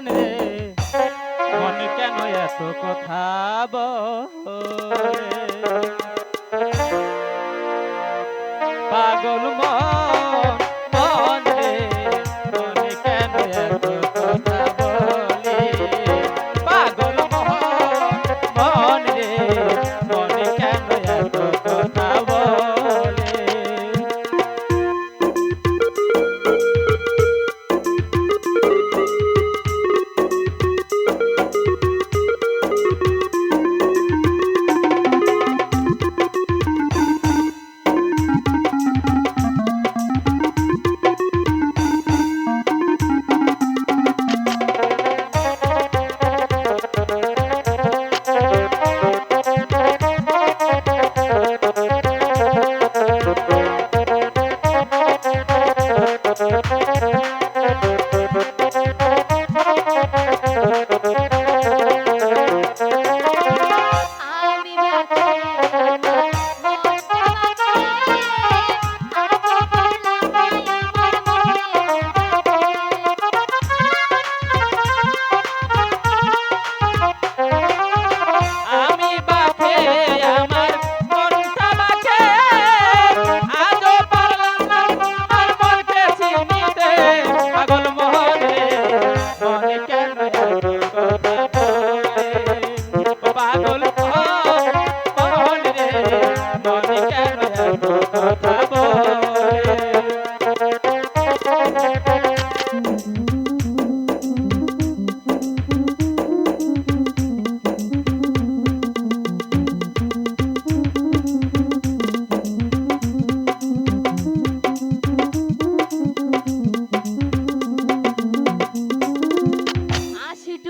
মন রে মন কেন এত কথা বলে? পাগল মন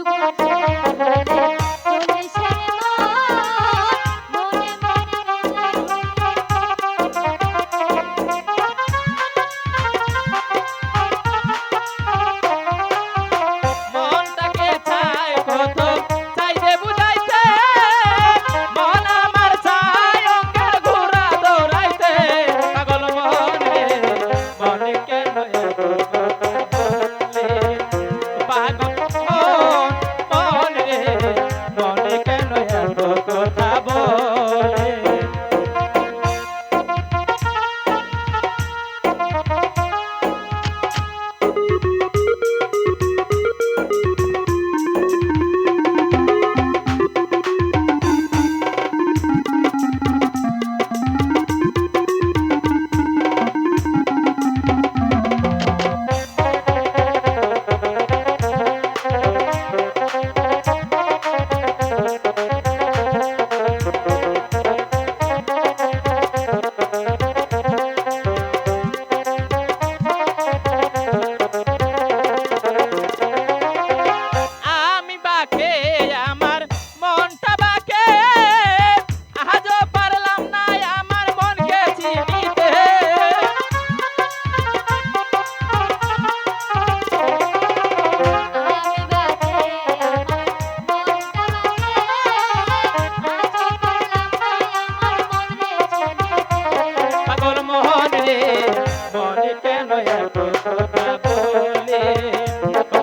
do. যাব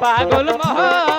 পাগল মহা